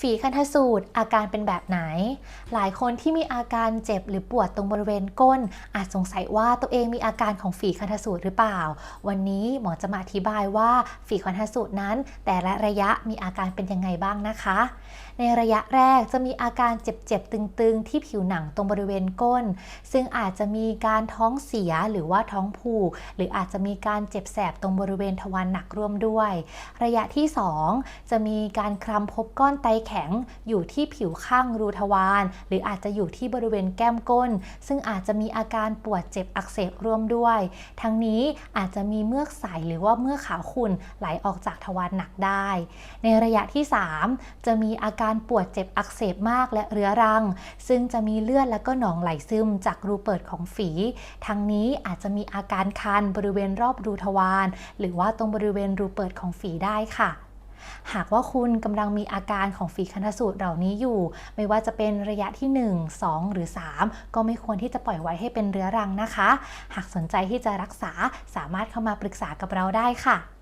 ฝีคันทสูตรอาการเป็นแบบไหน หลายคนที่มีอาการเจ็บหรือปวดตรงบริเวณก้น อาจสงสัยว่าตัวเองมีอาการของฝีคันทสูตรหรือเปล่า วันนี้หมอจะมาอธิบายว่าฝีคันทสูตรนั้น แต่ละระยะมีอาการเป็นยังไงบ้างนะคะ ในระยะแรกจะมีอาการเจ็บๆตึงๆ ที่ผิวหนังตรงบริเวณก้น ซึ่งอาจจะมีการท้องเสียหรือว่าท้องผูก หรืออาจจะมีการเจ็บแสบตรงบริเวณทวารหนักร่วมด้วย ระยะที่ 2 จะมีการคลำพบก้อนไตแข็งอยู่ที่ผิวข้างรูทวารหรืออาจจะอยู่ที่บริเวณแก้มก้น ซึ่งอาจจะมีอาการปวดเจ็บอักเสบร่วมด้วย ทั้งนี้อาจจะมีเมือกใสหรือว่าเมือกขาวขุ่นไหลออกจากทวารหนักได้ ในระยะที่ 3 จะมีอาการปวดเจ็บอักเสบมากและเรื้อรัง ซึ่งจะมีเลือดและก็หนองไหลซึมจากรูเปิดของฝี ทั้งนี้อาจจะมีอาการคันบริเวณรอบรูทวารหรือว่าตรงบริเวณรูเปิดของฝีได้ค่ะ หากว่าคุณกำลังมีอาการของฝีคันธสูตรเหล่านี้อยู่ ไม่ว่าจะเป็นระยะที่ 1 2 หรือ 3 ก็ไม่ควรที่จะปล่อยไว้ให้เป็นเรื้อรังนะคะ หากสนใจที่จะรักษาสามารถเข้ามาปรึกษากับเราได้ค่ะ